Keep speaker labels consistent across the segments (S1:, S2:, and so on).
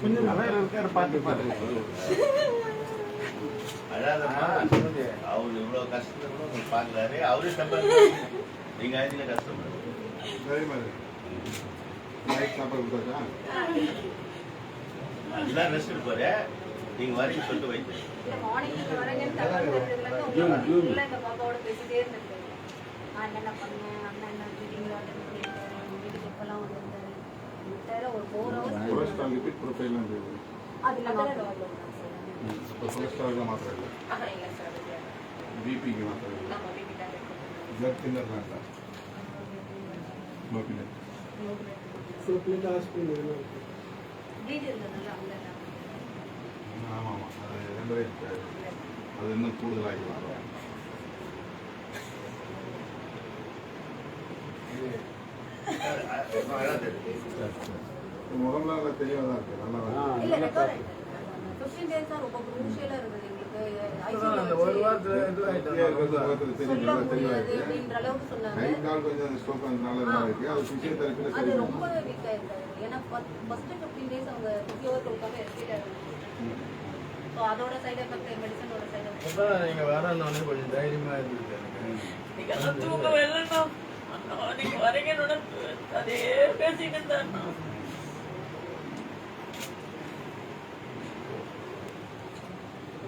S1: கொஞ்சம் நல்லா இருக்காரு பார்த்து பார்த்து
S2: அவர் இவ்வளவு கஷ்டத்தை கூட அவரே சம்பளம் நீங்க ஆயிரத்துல கஷ்டப்படுறது
S1: அதே மாதிரி நைட் சாப்பாடு கொடுத்தாச்சா
S2: அதுதான் ரெஸ்ட் எடுப்பாரு நீங்க வரீங்க சொல்லிட்டு
S3: morning hours
S1: cholesterol lipid profile இருந்தது
S3: அதுல மாத்திரம்
S1: இப்போ கொலஸ்ட்ரால் மாத்திரம் இல்லை பிபிக்கு மாத்திரம் இல்லை பிளட் தின்னர் வேண்டாம் லோபில்
S3: வீடு இருந்ததுனால அங்க
S1: ஆமாம் ஆமாம் அது ரெண்டரை இருக்காது அது இன்னும் கூடுதலாகிக்கலாம் முகம்லாம் நல்லா தான் இருக்குது. நல்லா தான்
S3: தான்
S1: இருக்கு. நல்லா
S3: ஸோ அதோட சைடு எஃபெக்ட் மெடிசனோட சைடு எஃபெக்ட்
S4: நீங்க வரணும்னு கொஞ்சம் தைரியமா
S5: நீங்கெல்லாம் தூங்கவே இல்லைண்ணா அண்ணா நீங்க வரீங்கன்னு அதே பேசிட்டு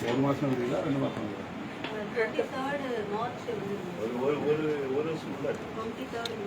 S1: ஒரு மாதம் இருக்குதா ரெண்டு மாதம் இருக்குதா
S3: டுவெண்ட்டி தேர்ட்